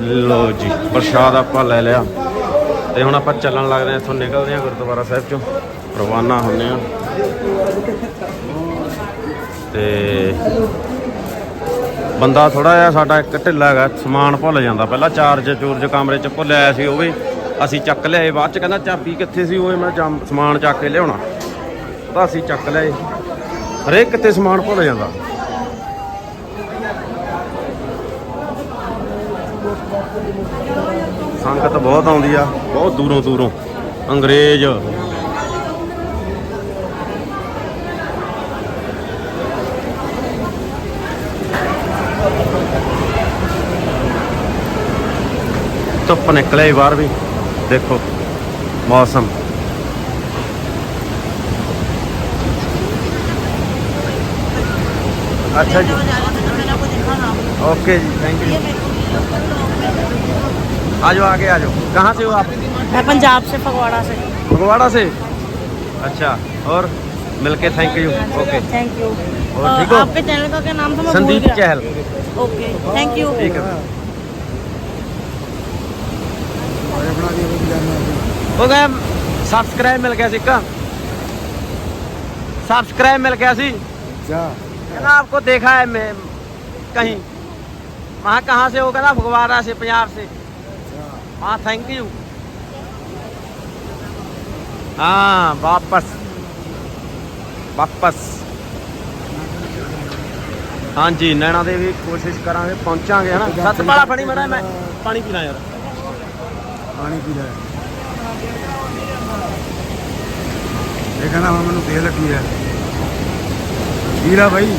ਲੋ ਜੀ, ਪ੍ਰਸ਼ਾਦ ਆਪਾਂ ਲੈ ਲਿਆ। ਤੇ ਹੁਣ ਆਪਾਂ ਚੱਲਣ ਲੱਗਦੇ ਆ ਇੱਥੋਂ ਨਿਕਲਦੇ ਆ ਗੁਰਦੁਆਰਾ ਸਾਹਿਬ ਚੋਂ। ਰਵਾਨਾ ਹੁੰਨੇ ਆ ਤੇ ਬੰਦਾ ਥੋੜਾ ਜਿਹਾ ਸਾਡਾ ਇੱਕ ਢਿੱਲਾ ਹੈਗਾ, ਸਮਾਨ ਭੁੱਲ ਜਾਂਦਾ। ਪਹਿਲਾਂ ਚਾਰਜ ਚੂਰਜ ਕਮਰੇ ਚ ਭੁੱਲਿਆ ਸੀ ਉਹ ਵੀ। ਅਸੀਂ ਚੱਕ ਲਿਆਏ ਬਾਅਦ ਚ ਕਹਿੰਦਾ, ਚਾਬੀ ਕਿੱਥੇ ਸੀ? ਉਹ ਮੈਂ ਜੰਮ- ਸਮਾਨ ਚੱਕ ਕੇ ਲਿਆਉਣਾ। ਤਾਂ ਅਸੀਂ ਚੱਕ ਲਿਆਏ ਹਰੇਕ ਕਿਤੇ ਸਮਾਨ ਭੁੱਲ ਜਾਂਦਾ। ਸੰਗਤ ਬਹੁਤ ਆਉਂਦੀ ਆ ਬਹੁਤ ਦੂਰੋਂ ਦੂਰੋਂ। ਅੰਗਰੇਜ਼। ਧੁੱਪ ਨਿਕਲੇ ਬਾਹਰ ਵੀ। ਦੇਖੋ ਮੌਸਮ। ਅੱਛਾ ਜੀ। ਓਕੇ ਜੀ ਥੈਂਕ ਯੂ आ जाओ आगे आ जाओ कहाँ से हो आप? मैं पंजाब से फगवाड़ा से। फगवाड़ा से? अच्छा और मिलके thank you okay thank you और ठीक हो? आपके चैनल का क्या नाम था? Sandeep Chahal. Okay thank you ठीक है। हो गया सब्सक्राइब मिल गया सिक्का। सब्सक्राइब मिल गया सी। ना आपको देखा है मैं कहीं। वहाँ कहाँ से हो? ना फगवाड़ा से पंजाब से। हाँ थैंक यू हाँ वापस वापस हाँ जी नैना देवी कोशिश करांगे पहुंचांगे है ना सत वाला फड़ी मरा मैं पानी पीना यार ਪਾਣੀ ਪੀ ਲੈ ਇਹ ਕਹਿੰਦਾ ਹੁਣ ਮੈਨੂੰ ਦੇਹ ਲੱਗੀ ਹੈ ਪੀਲਾ ਭਾਈ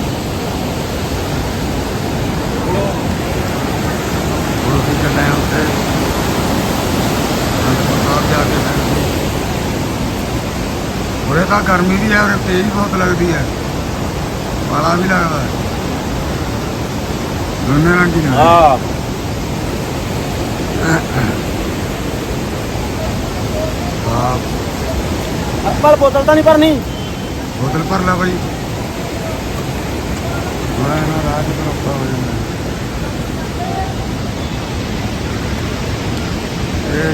ਉਰੇ ਤਾਂ ਗਰਮੀ ਵੀ ਹੈ ਉਰੇ ਤੇਜ਼ ਬਹੁਤ ਲੱਗਦੀ ਹੈ। ਪਾਲਾ ਵੀ ਲੱਗਦਾ ਹੈ। ਦੋਨੇ ਰੰਗੀ ਨਾ ਹਾਂ। ਅੱਪਲ ਬੋਤਲ ਤਾਂ ਨਹੀਂ ਭਰਨੀ? ਬੋਤਲ ਭਰ ਲੈ ਬਾਈ। ਮੈਂ ਨਾ ਰਾਜ ਤਰਫਾ ਹੋ ਜਾਂਦਾ। ਇਹ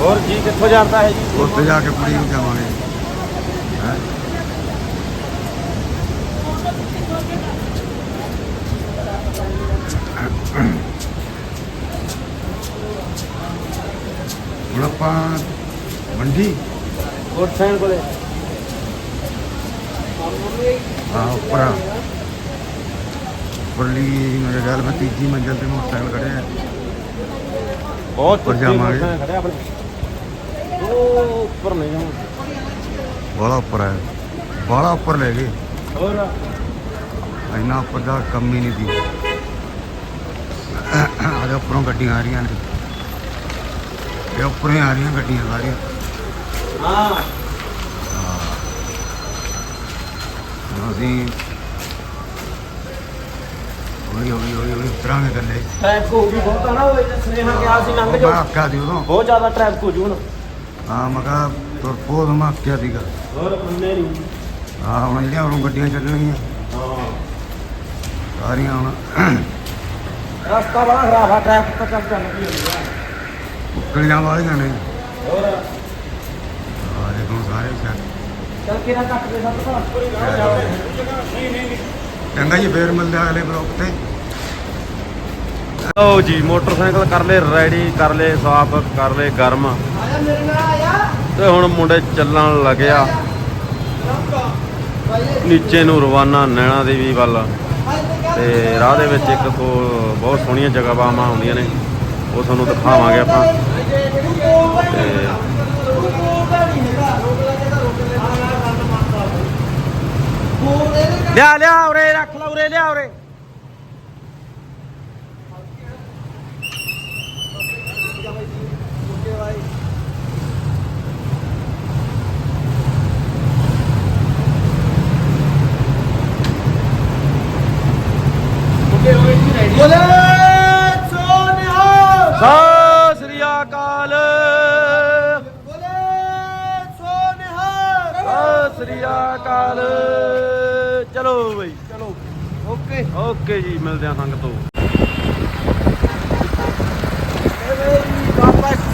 ਹੋਰ ਜੀ ਕਿੱਥੋਂ ਜਾਂਦਾ ਹੈ ਜੀ? ਉੱਥੇ ਜਾ ਕੇ ਕੁੜੀ ਨੂੰ ਜਾਵਾਂਗੇ ਹੈਂ? ਹੁਣ ਆਪਾਂ ਮੰਡੀ? ਮੋਟਰਸਾਈਕਲ ਕੋਲੇ। ਆ ਉੱਪਰ। ਉੱਪਰਲੀ ਮੇਰੇ ਖਿਆਲ ਮੈਂ ਤੀਜੀ ਮੰਜ਼ਲ ਤੇ ਮੋਟਰਸਾਈਕਲ ਖੜਿਆ ਹੈ ਬਹੁਤ ਉੱਪਰ ਜਾਵਾਂਗੇ। ਮੋਟਰਸਾਈਕਲ ਖੜੇ ਆਪਣੇ। ਉਹ ਉੱਪਰ ਨਹੀਂ ਜਾਵਾਂ ਬਾਹਲਾ ਉੱਪਰ ਹੈ। ਬਾਹਲਾ ਉੱਪਰ ਲੈ ਗਏ। ਹੋਰ? ਇੰਨਾ ਉੱਪਰ ਦਾ ਕੰਮ ਹੀ ਨਹੀਂ ਦੀ ਆਦੇ ਉੱਪਰੋਂ ਗੱਡੀਆਂ ਆ ਰਹੀਆਂ ਨੇ। ਇਹ ਉੱਪਰੋਂ ਹੀ ਆ ਰਹੀਆਂ ਗੱਡੀਆਂ ਸਾਰੀਆਂ। ਹਾਂ। ਹੁਣ ਅਸੀਂ ਹੌਲੀ ਹੌਲੀ ਹੌਲੀ ਹੌਲੀ ਉਤਰਾਂਗੇ ਥੱਲੇ। ਟ੍ਰੈਫਿਕ ਹੋ ਗਈ ਬਹੁਤ ਨਾ ਉਹ ਸੁਨੇਹਾ ਕਿਹਾ ਸੀ ਲੰਘ ਮੈਂ ਜਾਓ ਆਖਿਆ ਸੀ ਉਦੋਂ। ਬਹੁਤ ਜ਼ਿਆਦਾ ਟ੍ਰੈਫਿਕ ਹੋ ਜੂ ਹੁਣ। ਹਾਂ ਮੈਂ ਕਿਹਾ ਤੁਰ ਪੋ ਮੈਂ ਆਖਿਆ ਸੀਗਾ ਹੋਰ ਮੰਨੇ ਨਹੀਂ ਹਾਂ ਹੁਣ ਜਿਹੜੀਆਂ ਹੁਣ ਗੱਡੀਆਂ ਚੱਲਣਗੀਆਂ। ਹਾਂ। ਸਾਰੀਆਂ ਹੁਣ। ਰਸਤਾ ਬੜਾ ਖਰਾਬ ਆ ਟ੍ਰੈਫਿਕ ਤਾਂ ਚੱਲ ਚੱਲ ਪਈ ਹੁੰਦੀ ਆ। ਉਕਲੀਆਂ ਵਾਲੀਆਂ ਨੇ। ਹੋਰ? ਆ ਦੇਖੋ ਸਾਰੇ ਚੱਲ ਚੱਲ ਕਿਹੜਾ ਕੱਟ ਦੇ ਸਭ ਤੋਂ? ਨਹੀਂ ਨਹੀਂ ਨਹੀਂ ਚੰਗਾ ਜੀ ਫੇਰ ਮਿਲਦੇ ਅਗਲੇ ਬਲੌਕ ਤੇ। ਲਓ ਜੀ, ਮੋਟਰਸਾਈਕਲ ਕਰ ਲੈ ਰੈਡੀ ਕਰ ਲੈ ਸਾਫ਼ ਕਰ ਲੈ ਗਰਮ। ਤੇ ਹੁਣ ਮੁੰਡੇ ਚੱਲਣ ਲੱਗਿਆ। ਨੀਚੇ ਨੂੰ ਰਵਾਨਾ, ਨੈਣਾ ਦੇਵੀ ਵੱਲ। ਤੇ ਰਾਹ ਦੇ ਵਿੱਚ ਇੱਕ ਕੋ ਬਹੁਤ ਸੋਹਣੀਆਂ ਜਗ੍ਹਾਵਾਂ ਆਉਂਦੀਆਂ ਨੇ। ਉਹ ਤੁਹਾਨੂੰ ਦਿਖਾਵਾਂਗੇ ਆਪਾਂ। ਲਿਆ ਲਿਆ ਉਰੇ, ਰੱਖ ਲਾ ਉਰੇ, ਲਿਆ ਉਰੇ ਸਤਿ ਸ੍ਰੀ ਅਕਾਲ ਸਤਿ ਸ੍ਰੀ ਅਕਾਲ ਚਲੋ ਬਈ ਚਲੋ ਓਕੇ ਓਕੇ ਜੀ ਮਿਲਦੇ ਆ ਸੰਗ ਤੋਂ ਵਾਪਸ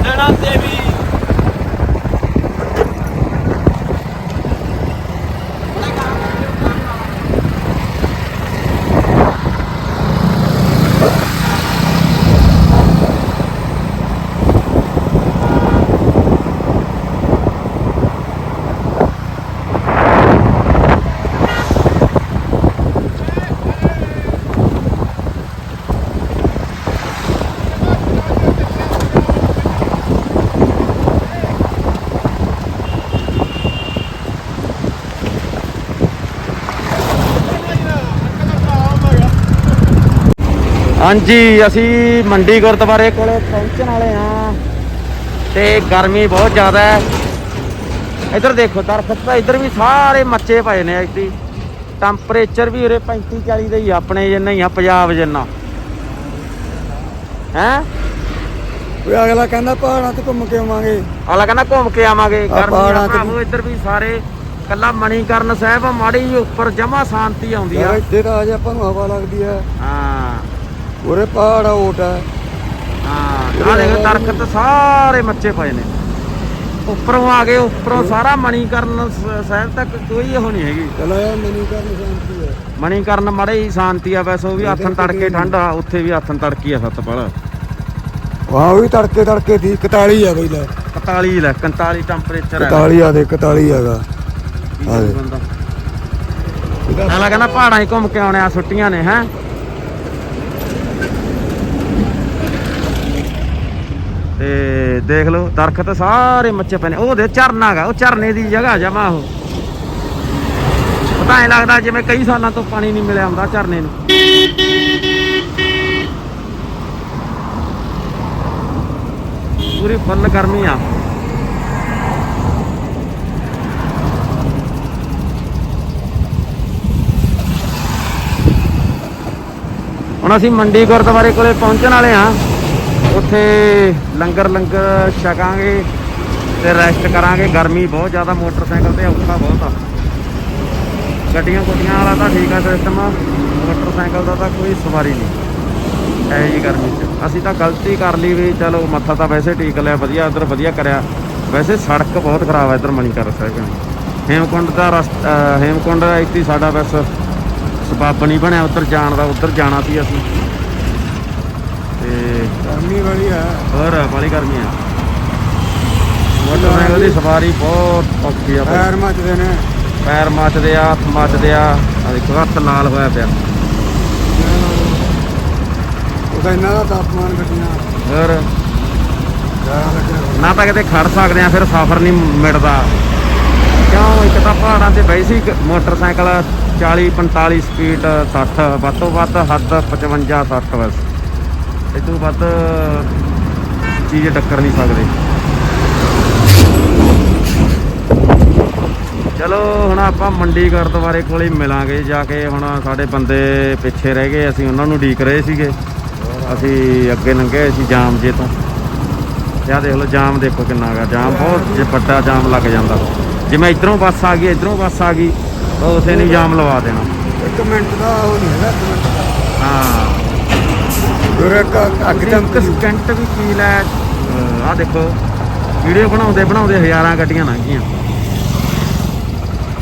ਨੈਣਾ ਦੇਵੀ ਹਾਂਜੀ ਅਸੀਂ ਮੰਡੀ ਗੁਰਦੁਆਰੇ ਕੋਲੇ ਪਹੁੰਚਣ ਵਾਲੇ ਆ ਤੇ ਗਰਮੀ ਬਹੁਤ ਜ਼ਿਆਦਾ ਹੈ। ਇੱਧਰ ਦੇਖੋ ਦਰਖਤ ਤਾਂ ਇੱਧਰ ਵੀ ਸਾਰੇ ਮੱਚੇ ਪਏ ਨੇ ਇੱਥੇ। ਟੈਂਪਰੇਚਰ ਵੀ ਉਰੇ 35 40 ਦਾ ਹੀ ਆ, ਆਪਣੇ ਜਿੰਨਾ ਹੀ ਆ ਪੰਜਾਬ ਜਿੰਨਾ। ਹੈ? ਕੋਈ ਅਗਲਾ ਕਹਿੰਦਾ ਪਹਾੜਾਂ ਤੇ ਘੁੰਮ ਕੇ ਆਵਾਂਗੇ। ਆਲਾ ਕਹਿੰਦਾ ਘੁੰਮ ਕੇ ਆਵਾਂਗੇ। ਆ ਗਰਮੀ ਆ ਇੱਧਰ ਵੀ ਸਾਰੇ ਕੱਲਾ ਮਣੀਕਰਨ ਸਾਹਿਬ ਮਾੜੀ ਉੱਪਰ ਜਮਾ ਸ਼ਾਂਤੀ ਆਉਂਦੀ ਆ। ਇੱਥੇ ਤਾਂ ਅਜੇ ਆਪਾਂ ਨੂੰ ਹਵਾ ਲੱਗਦੀ ਹੈ ਹਾਂ। ਉਰੇ ਪਹਾੜ ਆ ਓਟ ਹੈ ਹਾਂ ਆ ਦੇਖ ਦਰਖਤ ਸਾਰੇ ਮੱਚੇ ਪਏ ਨੇ। ਉੱਪਰੋਂ ਆ ਗਏ ਉੱਪਰੋਂ ਸਾਰਾ ਮਣੀਕਰਨ ਸ- ਸਾਹਿਬ ਤੱਕ ਕੋਈ ਉਹ ਨਹੀਂ ਹੈਗੀ। ਚਲੋ ਯਾਰ ਮਨੀ ਕਰਨ ਸ਼ਾਂਤੀ ਹੈ ਮਣੀਕਰਨ ਮੜੇ ਹੀ ਸ਼ਾਂਤੀ ਆ ਵੈਸੇ ਉਹ ਵੀ ਹੱਥਨ ਤੜਕੇ ਠੰਡਾ ਉੱਥੇ ਵੀ ਹੱਥਨ ਤੜਕੀ ਆ ਸਤਪਾਲ ਵਾਹ ਵੀ ਤੜਕੇ ਤੜਕੇ ਦੀ 41 ਆ ਬਈ ਲੈ। 41 ਲੈ 41 ਟੈਂਪਰੇਚਰ ਹੈ 41 ਆ ਦੇ 41 ਹੈਗਾ। ਬੰਦਾ। ਐਲਾ ਕਹਿੰਦਾ ਪਹਾੜਾਂ 'ਚ ਘੁੰਮ ਕੇ ਆਉਣੇ ਆ ਛੁੱਟੀਆਂ ਨੇ ਹੈ? ਤੇ ਦੇਖ ਲਓ, ਦਰਖਤ ਸਾਰੇ ਮੱਚੇ ਪਏ ਨੇ। ਉਹ ਦੇ ਝਰਨਾ ਗਾ ਉਹ ਝਰਨੇ ਦੀ ਜਗ੍ਹਾ ਜਮਾ ਉਹ। ਪਤਾ ਐ ਲੱਗਦਾ ਜਿਵੇਂ ਕਈ ਸਾਲਾਂ ਤੋਂ ਪਾਣੀ ਨਹੀਂ ਮਿਲਿਆ ਹੁੰਦਾ ਝਰਨੇ ਨੂੰ। ਪੂਰੀ ਫੁੱਲ ਗਰਮੀ ਆ। ਹੁਣ ਅਸੀਂ ਮੰਡੀ ਗੁਰਦੁਆਰੇ ਕੋਲੇ ਪਹੁੰਚਣ ਵਾਲੇ ਆ ਉੱਥੇ ਲੰਗਰ ਲੰਗਰ ਛਕਾਂਗੇ ਤੇ ਰੈਸਟ ਕਰਾਂਗੇ। ਗਰਮੀ ਬਹੁਤ ਜ਼ਿਆਦਾ, ਮੋਟਰਸਾਈਕਲ ਤੇ ਔਖਾ ਬਹੁਤ ਆ। ਗੱਡੀਆਂ ਗੁੱਡੀਆਂ ਵਾਲਾ ਤਾਂ ਠੀਕ ਆ ਸਿਸਟਮ ਮੋਟਰਸਾਈਕਲ ਦਾ ਤਾਂ ਕੋਈ ਸਵਾਰੀ ਨਹੀਂ। ਐ ਜੀ ਗਰਮੀ 'ਚ। ਅਸੀਂ ਤਾਂ ਗਲਤੀ ਕਰ ਲਈ ਵੀ ਚਲੋ ਮੱਥਾ ਤਾਂ ਵੈਸੇ ਠੀਕ ਲਿਆ, ਵਧੀਆ ਉਧਰ ਵਧੀਆ ਕਰਿਆ। ਵੈਸੇ ਸੜਕ ਬਹੁਤ ਖਰਾਬ ਹੈ ਇਧਰ ਮਣੀਕਰ ਸਾਹਿਬ ਹੇਮਕੁੰਡ ਦਾ ਰਸਤਾ ਹੇਮਕੁੰਡ ਇੱਥੇ ਸਾਡਾ ਬਸ ਸਬੱਬ ਨਹੀਂ ਬਣਿਆ, ਉਧਰ ਜਾਣ ਦਾ, ਉਧਰ ਜਾਣਾ ਸੀ ਅਸੀਂ। ਗਰਮੀ ਬੜੀ ਹੈ ਹੋਰ ਬੜੀ ਗਰਮੀ ਆ। ਮੋਟਰਸਾਈਕਲ ਦੀ ਸਵਾਰੀ ਬਹੁਤ ਔਖੀ ਆ ਭਾਈ ਪੈਰ ਮੱਚਦੇ ਨੇ। ਪੈਰ ਮੱਚਦੇ ਆ ਹੱਥ ਮੱਚਦੇ ਆ। ਆ ਦੇਖੋ ਹੱਥ ਲਾਲ ਹੋਇਆ ਪਿਆ। ਉਹਦਾ ਇੰਨਾ ਦਾ ਤਾਪਮਾਨ ਗੱਡੀਆਂ। ਹੋਰ। ਜ਼ਿਆਦਾ ਲੱਗਿਆ ਹੋਇਆ। ਨਾ ਤਾਂ ਕਿਤੇ ਖੜ ਸਕਦੇ ਆ ਫਿਰ ਸਫ਼ਰ ਨਹੀਂ ਮਿਟਦਾ। ਕਿਉਂ? ਇੱਕ ਤਾਂ ਪਹਾੜਾਂ ਤੇ ਬਈ ਸੀ ਮੋਟਰਸਾਈਕਲ 40 45 ਸਪੀਡ 60 ਵੱਧ ਤੋਂ ਵੱਧ ਹੱਦ 55 60 ਬਸ। ਇਹ ਤੋਂ ਵੱਧ ਚੀਜ਼ ਟੱਕਰ ਨਹੀਂ ਸਕਦੇ। ਚਲੋ ਹੁਣ ਆਪਾਂ ਮੰਡੀ ਗੁਰਦੁਆਰੇ ਕੋਲ ਹੀ ਮਿਲਾਂਗੇ ਜਾ ਕੇ ਹੁਣ ਸਾਡੇ ਬੰਦੇ ਪਿੱਛੇ ਰਹਿ ਗਏ। ਅਸੀਂ ਉਹਨਾਂ ਨੂੰ ਢੀਕ ਰਹੇ ਸੀਗੇ। ਅਸੀਂ ਅੱਗੇ ਲੰਘੇ ਸੀ ਜਾਮ ਜੇ ਤੋਂ। ਆਹ ਦੇਖ ਲਓ ਜਾਮ ਦੇਖੋ ਕਿੰਨਾ ਹੈਗਾ ਜਾਮ ਬਹੁਤ ਜੇ ਵੱਡਾ ਜਾਮ ਲੱਗ ਜਾਂਦਾ। ਜਿਵੇਂ ਇਧਰੋਂ ਬੱਸ ਆ ਗਈ ਇਧਰੋਂ ਬੱਸ ਆ ਗਈ ਤਾਂ ਉਸੇ ਨੂੰ ਜਾਮ ਲਵਾ ਦੇਣਾ। ਇੱਕ ਮਿੰਟ ਦਾ ਉਹ ਨਹੀਂ ਹੈਗਾ ਇੱਕ ਮਿੰਟ ਦਾ। ਹਾਂ। ਫਿਰ ਇੱਕ ਅੱਗ ਇੱਕ ਚਮਕੀ ਸਕਿੰਟ ਵੀ ਕੀ ਲੈ ਆਹ ਦੇਖੋ ਵੀਡੀਓ ਬਣਾਉਂਦੇ ਬਣਾਉਂਦੇ ਹਜ਼ਾਰਾਂ ਗੱਡੀਆਂ ਲੰਘ ਗਈਆਂ।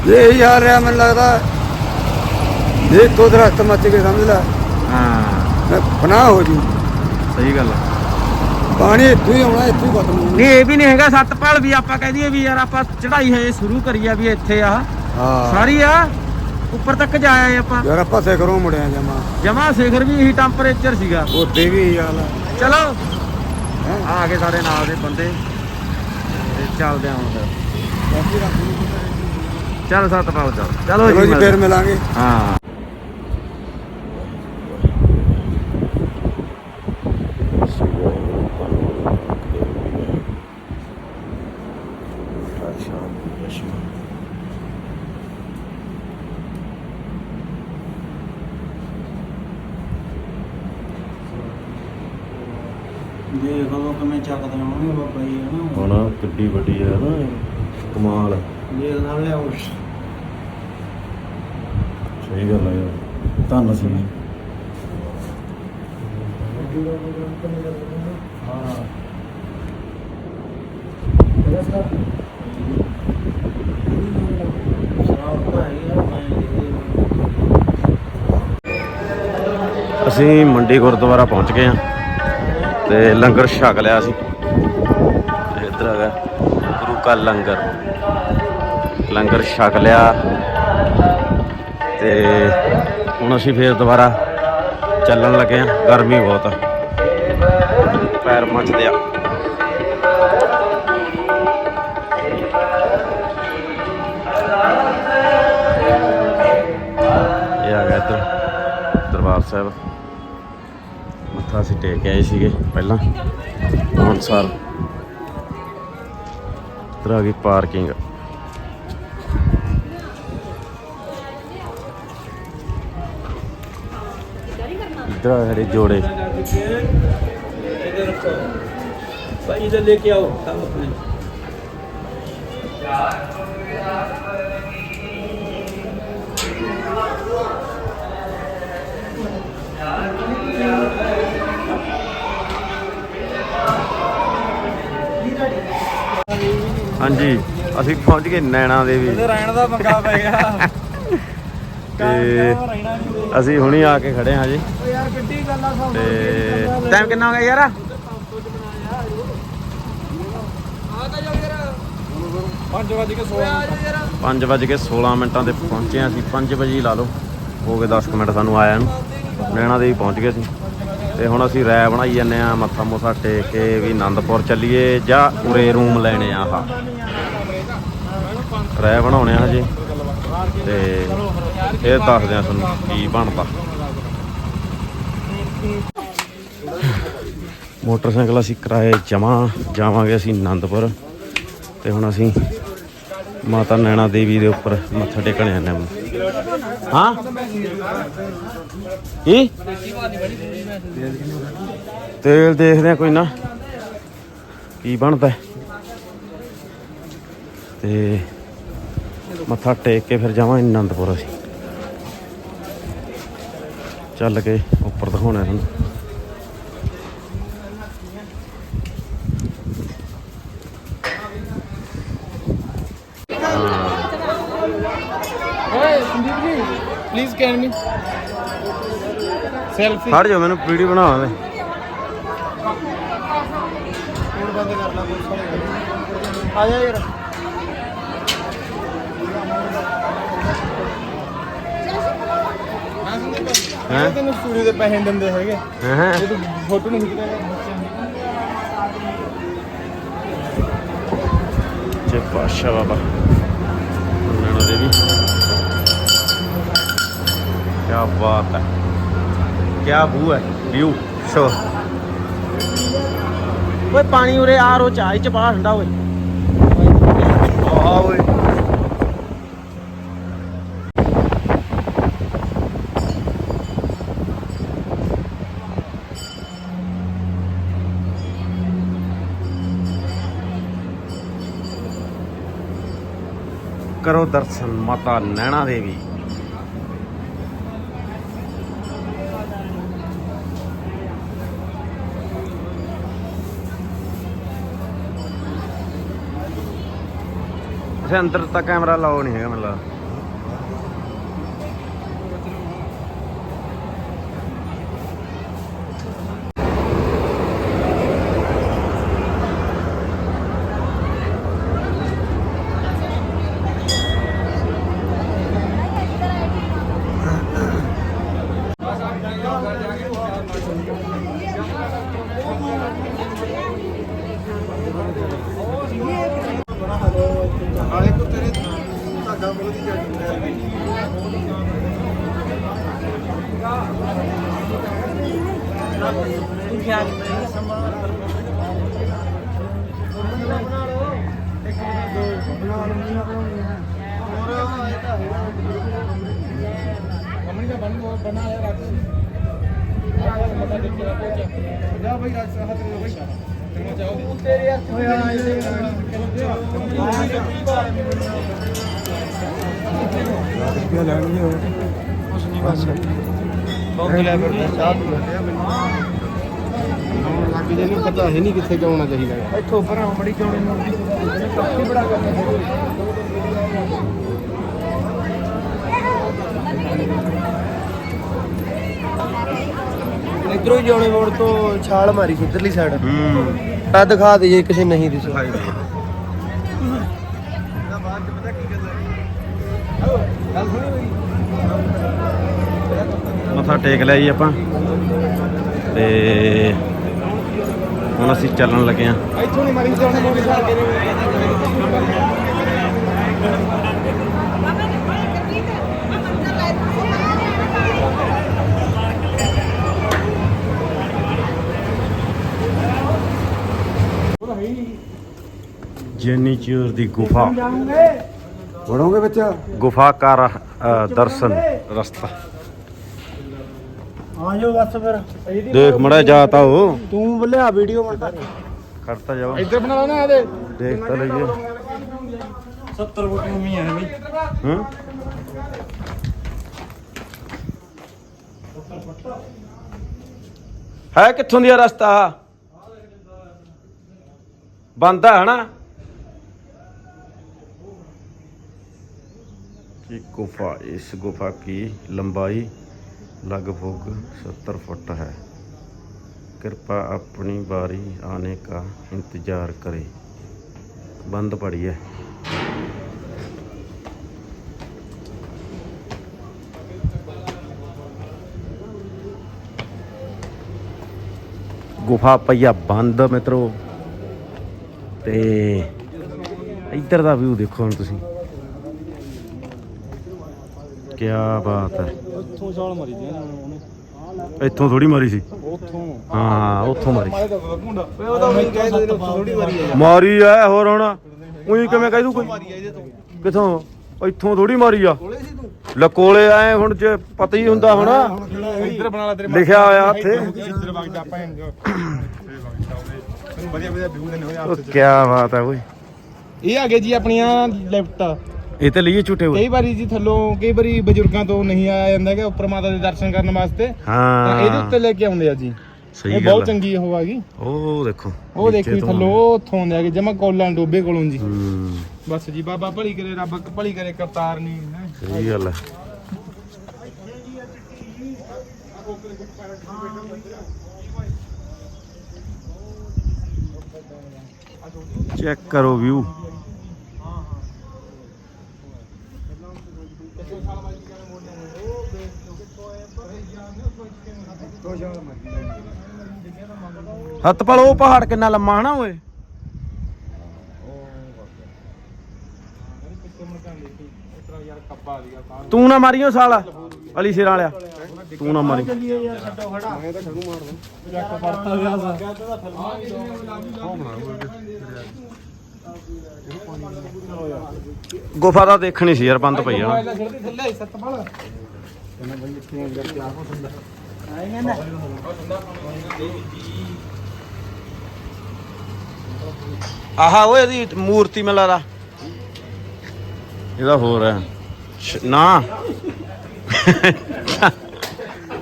ਇਹ ਹੀ ਹਾਲ ਰਿਹਾ ਮੈਨੂੰ ਲੱਗਦਾ ਜੇ ਤੋਂ ਦਰਖਤ ਮੱਚ ਕੇ ਸਮਝ ਲੈ। ਹਾਂ। ਫਨਾਹ ਹੋ ਜੂ। ਸਹੀ ਗੱਲ ਆ। ਪਾਣੀ ਇੱਥੋਂ ਹੀ ਆਉਣਾ ਇੱਥੋਂ ਹੀ ਖਤਮ ਹੋਣਾ। ਨਹੀਂ ਇਹ ਵੀ ਨਹੀਂ ਹੈਗਾ ਸੱਤਪਾਲ ਵੀ ਆਪਾਂ ਕਹਿ ਦਈਏ ਵੀ ਯਾਰ ਆਪਾਂ ਚੜਾਈ ਹੈ ਸ਼ੁਰੂ ਕਰੀ ਆ ਵੀ ਇੱਥੇ ਆ। ਹਾਂ। ਸਾਰੀ ਆ। ਉੱਪਰ ਤੱਕ ਜਾਇਆ ਆਪਾਂ? ਯਾਰ ਆਪਾਂ ਸਿਖਰੋਂ ਮੁੜਿਆ ਜਮਾ। ਜਮਾ ਸਿਖਰ ਵੀ ਇਹੀ ਟੈਂਪਰੇਚਰ ਸੀਗਾ। ਉੱਤੇ ਵੀ ਇਹੀ ਹਾਲ ਆ ਚਲੋ? ਆ ਗਏ ਸਾਡੇ ਨਾਲ ਦੇ ਬੰਦੇ। ਤੇ ਚੱਲਦੇ ਆਂ ਹੁਣ ਫਿਰ। ਚੱਲ ਸਤਪਾਲ ਚੱਲ। ਚਲੋ ਜੀ ਫਿਰ ਮਿਲਾਂਗੇ। ਹਾਂ। ਦੇਖ ਲਓ ਕਿਵੇਂ ਚੱਕਦੇ ਹੋਣਗੇ ਬਾਬਾ ਜੀ ਹਨਾ? ਹੁਣ ਕਿੱਡੀ ਵੱਡੀ ਹੈ ਨਾ ਇਹ। ਕਮਾਲ। ਦੇਖ ਨਾਲ ਲਿਆਓ ਸਹੀ ਗੱਲ ਹੈ ਯਾਰ। ਧੰਨ ਸੀ। ਹਾਂ। ਅਸੀਂ ਮੰਡੀ ਗੁਰਦੁਆਰਾ ਪਹੁੰਚ ਗਏ ਹਾਂ। ਤੇ ਲੰਗਰ ਛਕ ਲਿਆ ਸੀ। ਇੱਧਰ ਹੈਗਾ ਗੁਰੂ ਕਾ ਲੰਗਰ। ਲੰਗਰ ਛਕ ਲਿਆ। ਤੇ ਹੁਣ ਅਸੀਂ ਫੇਰ ਦੁਬਾਰਾ ਚੱਲਣ ਲੱਗੇ ਹਾਂ। ਗਰਮੀ ਬਹੁਤ ਆ। ਪੈਰ ਮੱਚਦੇ ਆ। ਇਹ ਆ ਗਿਆ ਇੱਧਰ। ਦਰਬਾਰ ਸਾਹਿਬ। ਮੱਥਾ ਅਸੀਂ ਟੇਕ ਕੇ ਆਏ ਸੀਗੇ ਪਹਿਲਾਂ। ਹੁਣ ਸਾਰ ਇੱਧਰ ਆ ਗਈ ਪਾਰਕਿੰਗ। ਇੱਧਰ ਆ ਸਾਡੇ ਜੋੜੇ। ਭਾਈ ਇਧਰ ਲੈ ਕੇ ਆਓ, ਕੰਮ ਆਪਣੇ। ਹਾਂਜੀ ਅਸੀਂ ਪਹੁੰਚ ਗਏ ਨੈਣਾ ਦੇਵੀ ਰਹਿਣ ਦਾ ਪੰਗਾ ਪੈ ਗਿਆ। ਤੇ ਅਸੀਂ ਹੁਣੀ ਆ ਕੇ ਖੜੇ ਹਾਂ ਜੀ। ਓ ਯਾਰ ਕਿੱਡੀ ਗੱਲ ਆ ਸਭ ਤੇ ਟਾਈਮ ਕਿੰਨਾ ਹੋ ਗਿਆ ਯਾਰ। ਆ ਤਾਂ ਜਾ ਯਾਰ? 5 ਵਜੇ ਕੇ 16 ਆ ਜਾ ਯਾਰ 5 ਵਜੇ ਕੇ 16 ਮਿੰਟਾਂ ਤੇ ਪਹੁੰਚੇ ਹਾਂ ਅਸੀਂ। 5 ਵਜੇ ਹੀ ਲਾ ਲਓ। ਹੋ ਗਏ 10 ਕੁ ਮਿੰਟ ਸਾਨੂੰ ਆਇਆ ਨੂੰ। ਨੈਣਾ ਦੇਵੀ ਪਹੁੰਚ ਗਏ ਸੀ ਤੇ ਹੁਣ ਅਸੀਂ ਰਾਇ ਬਣਾਈ ਜਾਂਦੇ ਆ ਮੱਥਾ ਮੁੱਥਾ ਟੇਕ ਕੇ ਵੀ ਆਨੰਦਪੁਰ ਚੱਲੀਏ ਜਾਂ ਉਰੇ ਰੂਮ ਲੈਣੇ ਆ ਆਹ। ਰਾਇ ਬਣਾਉਣੇ ਆ ਹਜੇ। ਤੇ ਇਹ ਦੱਸਦੇ ਆ ਤੁਹਾਨੂੰ ਕੀ ਬਣਦਾ। ਮੋਟਰਸਾਈਕਲ ਅਸੀਂ ਕਿਰਾਏ ਜਮਾ ਜਾਵਾਂਗੇ ਅਸੀਂ ਆਨੰਦਪੁਰ ਤੇ ਹੁਣ ਅਸੀਂ ਮਾਤਾ ਨੈਣਾ ਦੇਵੀ ਦੇ ਉੱਪਰ ਮੱਥਾ ਟੇਕਣ ਜਾਂਦੇ ਹਾਂ ਹਾਂ? ਕੀ? ਤੇਲ ਦੇਖਦੇ ਆ ਕੋਈ ਨਾ। ਕੀ ਬਣਦਾ? ਹੈ। ਤੇ ਮੱਥਾ ਟੇਕ ਕੇ ਫਿਰ ਜਾਵਾਂਗੇ ਅਨੰਦਪੁਰ ਅਸੀਂ। ਚੱਲ ਕੇ ਉੱਪਰ ਦਿਖਾਉਣਾ ਤੁਹਾਨੂੰ ਓਏ Sandeep ji please can me selfie ਖੜ ਜਾ ਮੈਨੂੰ ਵੀਡੀਓ ਬਣਾਉਣ ਦੇ। ਕੋਡ ਬੰਦ ਕਰ ਲਾ ਕੋਈ ਆ ਜਾ। ਯਾਰ। ਹਾਂ ਸੰਦੀਪ ਹੈਂ? ਤੈਨੂੰ ਸਟੂਡੀਓ ਦੇ ਪੈਸੇ ਦਿੰਦੇ ਹੈਗੇ। ਹਾਂ? ਜੇ ਤੂੰ ਫੋਟੋ ਨਹੀਂ ਖਿੱਚਦਾ। ਦੀ ਜੇ ਪਾਸ਼ਾ ਬਾਬਾ। ਨੈਣਾ ਦੇਵੀ ਕੀ ਬਾਤ ਹੈ। ਕੀ ਬੂ ਹੈ? ਵਿਊ ਸ਼ੋ ਓਏ ਪਾਣੀ ਉਰੇ ਆ ਰੋ ਚਾਹ ਚ ਪਾ ਠੰਡਾ ਓਏ ਆ ਓਏ। ਕਰੋ ਦਰਸ਼ਨ ਮਾਤਾ ਨੈਣਾ ਦੇਵੀ। ਅੱਛਾ ਅੰਦਰ ਤਾਂ ਕੈਮਰਾ ਲਾਓ ਨਹੀਂ ਹੈਗਾ ਮੈਨੂੰ ਲੱਗਦਾ। ਮੰਮੀ ਦਾ ਬਣ ਬਣਾ ਲਿਆ ਰੱਖ ਜਾ ਬਈ ਰਾਜ ਹੱਥ ਦੇ ਬਈ ਤੇਰੇ ਚਾਹੋ ਤੇਰੇ ਯਾਰ ਹੋਇਆ ਰੁਪਿਆ ਲੈਣਗੇ ਹੋਰ ਬਹੁਤ ਲੈ ਲੱਗ ਜੇ ਨਹੀਂ ਪਤਾ ਹੈ ਨਹੀਂ ਕਿੱਥੇ ਜਾਣਾ ਚਾਹੀਦਾ ਇੱਥੋਂ ਪਰਾਂ ਬੜੀ ਚੌੜੀ ਮੂਰਤੀ ਕਾਫੀ ਬੜਾ ਇਧਰੋਂ ਜਾਣੇ ਮੋੜ ਤੋਂ ਛਾਲ ਮਾਰੀ ਸੀ ਇਧਰਲੀ ਸਾਈਡ ਹੂੰ। ਆ ਦਿਖਾ ਦੇ ਜੇ ਕਿਸੇ ਨਹੀਂ ਦਿਸ ਮੱਥਾ ਟੇਕ ਲਿਆ ਜੀ ਆਪਾਂ। ਤੇ ਹੁਣ ਅਸੀਂ ਚੱਲਣ ਲੱਗੇ ਆ ਇੱਥੋਂ ਨਹੀਂ ਜੈਨੀ ਚੂਰ ਦੀ ਗੁਫਾ ਵੜੋਗੇ ਬੱਚਾ ਗੁਫਾ ਕਰ ਦਰਸ਼ਨ ਰਸਤਾ। ਆ ਜਾਓ ਬਸ ਫਿਰ देख मड़ा जाता हो ਤੂੰ ਬੱਲਿਆ ਵੀਡੀਓ ਬਣਾ करता जाओ ਇੱਧਰ ਬਣਾ ਲਾ ਨਾ ਇਹਦੇ देखता रहिए 70 ਫੁੱਟ ਮੰਮੀ ਹੈ ਬਈ हम्म ਹੈ ਕਿੱਥੋਂ ਦੀ ਆ ਰਸਤਾ ਬੰਦ ਹੈ ਨਾ ये गुफा इस गुफा की लंबाई लगभग 70 फुट है कृपा अपनी बारी आने का इंतजार करें बंद पड़ी है ਗੁਫਾ ਪਈਆ ਬੰਦ ਮਿੱਤਰੋ ਤੇ ਇੱਧਰ ਦਾ ਵਿਊ ਦੇਖੋ ਹੁਣ ਤੁਸੀਂ ਕੀ ਬਾਤ ਹੈ ਉੱਥੋਂ ਛਾਲ ਮਾਰੀ ਦੀ ਉਹਨੇ। ਇੱਥੋਂ ਥੋੜੀ ਮਾਰੀ ਸੀ। ਉੱਥੋਂ। ਹਾਂ ਉੱਥੋਂ ਮਾਰੀ। ਮਾਰੇ ਐ ਹੋਰ ਹੁਣ। ਉਹੀ ਕਿਵੇਂ ਕਹਿ ਦੂ ਕੋਈ? ਕਿੱਥੋਂ? ਇੱਥੋਂ ਥੋੜੀ ਮਾਰੀ ਆ। ਕੋਲੇ ਸੀ ਤੂੰ? ਲਕੋਲੇ ਆਏ ਹੁਣ ਜੇ ਪਤਾ ਹੀ ਹੁੰਦਾ ਹੁਣ। ਇੱਧਰ ਬਣਾ ਲਾ ਤੇਰੇ ਲਿਖਿਆ ਹੋਇਆ ਉੱਥੇ। ਇੱਧਰ ਵਗ ਜਾ ਭੈਣ ਜੋ ਵਧੀਆ ਵਧੀਆ ਵਿਊ ਦੇ ਨੇ ਉਹ ਕੀ ਬਾਤ ਹੈ ਓਏ ਇਹ ਆ ਗਏ ਜੀ ਆਪਣੀਆਂ ਲੈਫਟ ਇਹ ਤੇ ਲਈਏ ਝੂਟੇ ਓਏ ਕਈ ਵਾਰੀ ਜੀ ਥੱਲੋਂ ਕਈ ਵਾਰੀ ਬਜ਼ੁਰਗਾਂ ਤੋਂ ਨਹੀਂ ਆਇਆ ਜਾਂਦਾ ਕਿ ਉੱਪਰ ਮਾਤਾ ਦੇ ਦਰਸ਼ਨ ਕਰਨ ਵਾਸਤੇ। ਤਾਂ ਇਹਦੇ ਹਾਂ ਉੱਤੇ ਲੈ ਕੇ ਆਉਂਦੇ ਆ ਜੀ। ਸਹੀ ਇਹ ਗੱਲ ਬਹੁਤ ਹੈ ਚੰਗੀ ਉਹ ਆ ਗਈ। ਉਹ ਦੇਖੋ ਉਹ ਨੀਚੇ ਦੇਖੀ ਤੋਂ। ਥੱਲੋਂ ਉਹ ਉੱਥੋਂ ਆਉਂਦੇ ਆ ਕਿ ਜਮਾ ਕੋਲਾਂ ਡੋਬੇ ਕੋਲੋਂ ਜੀ। ਹੂੰ। ਬਸ ਜੀ ਬਾਬਾ ਭਲੀ ਕਰੇ ਰੱਬ ਭਲੀ ਕਰੇ ਕਰਤਾਰ ਨਹੀਂ ਹੈ। ਸਹੀ ਗੱਲ ਹੈ ਚੈੱਕ ਕਰੋ ਵਿਊ। ਸਤਪਾਲ ਉਹ ਪਹਾੜ ਕਿੰਨਾ ਲੰਮਾ ਹਨਾ ਓਏ। ਤੂੰ ਨਾ ਮਾਰੀਓ ਸਾਲ, ਅਲੀ ਸਿਰ ਵਾਲਿਆ। ਤੂੰ ਨਾ ਮਾਰੀ ਗੁਫਾ ਦਾ ਦੇਖਣੀ ਸੀ ਯਾਰ, ਬੰਦ ਪਈ ਆ। ਛੱਡਦੀ ਥੱਲੇ ਆਹਾ ਓਏ ਇਹਦੀ ਮੂਰਤੀ ਮੈਨੂੰ ਲੱਗਦਾ ਇਹਦਾ ਹੋਰ ਹੈ। ਨਾ।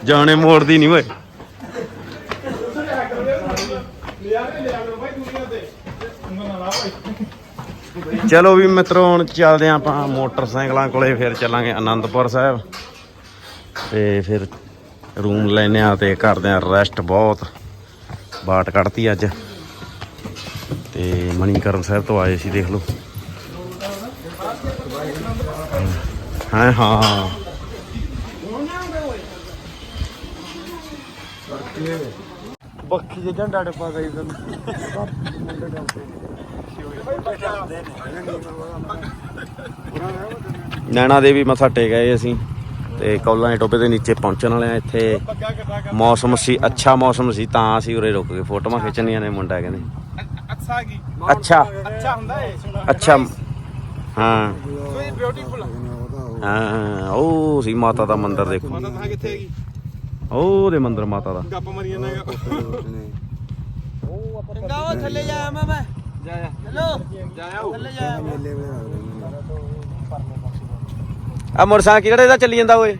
ਜਾਣੇ ਮੋੜਦੀ ਨਹੀਂ ਓਏ। ਚਲੋ ਵੀ ਮਿੱਤਰੋ, ਹੁਣ ਚੱਲਦੇ ਆਂ ਆਪਾਂ ਮੋਟਰਸਾਈਕਲਾਂ ਕੋਲੇ, ਫਿਰ ਚੱਲਾਂਗੇ ਆਨੰਦਪੁਰ ਸਾਹਿਬ। ਤੇ ਫਿਰ ਰੂਮ ਲੈਨੇ ਆ ਤੇ ਕਰਦੇ ਆ ਰੈਸਟ ਬਹੁਤ। ਬਾਟ ਕੱਢਤੀ ਅੱਜ। ਤੇ ਮਣੀਕਰਨ ਸਾਹਿਬ ਤੋਂ ਆਏ ਸੀ ਦੇਖ ਲਓ। ਹਾਂ ਹਾਂ ਬੱਖੀ ਜੇ ਝੰਡਾ ਡੱਪਾ ਗਈ ਨੈਣਾ ਦੇਵੀ ਮੱਥਾ ਟੇਕ ਆਏ ਅਸੀਂ। ਤੇ ਕੌਲਾਂ ਦੇ ਟੋਬੇ ਦੇ ਨੀਚੇ ਪਹੁੰਚਣ ਵਾਲੇ ਆ ਇੱਥੇ। ਮੌਸਮ ਸੀ ਅੱਛਾ ਮੌਸਮ ਸੀ ਤਾਂ ਅਸੀਂ ਉਰੇ ਰੁਕ ਗਏ। ਫੋਟੋਆਂ ਖਿੱਚਣੀਆਂ ਨੇ ਮੁੰਡਾ ਕਹਿੰਦੇ। ਅੱਛਾ ਕੀ? ਅੱਛਾ। ਅੱਛਾ ਹੁੰਦਾ ਏ ਅੱਛਾ। ਹਾਂ। ਸੋ ਬਿਊਟੀਫੁਲ ਹਾਂ ਉਹ ਸੀ ਮਾਤਾ ਦਾ ਮੰਦਿਰ ਦੇਖੋ। ਮਾਤਾ ਤਾਂ ਕਿੱਥੇ ਹੈਗੀ? ਉਹ ਦੇ ਮੰਦਰ ਮਾਤਾ ਦਾ। ਗੱਪ ਮਰੀ ਜਾਂਦਾ ਹੈਗਾ। ਚੰਗਾ ਉਹ ਥੱਲੇ ਜਾ ਮੈਂ। ਮੈਂ ਜਾਇਆ ਚਲੋ। ਜਾਇਆ ਥੱਲੇ ਜਾਇਆ ਆ ਮੋਟਰਸਾਈਕਲ ਕਿਹੜੇ ਇਹਦਾ ਚੱਲੀ ਜਾਂਦਾ ਓਏ?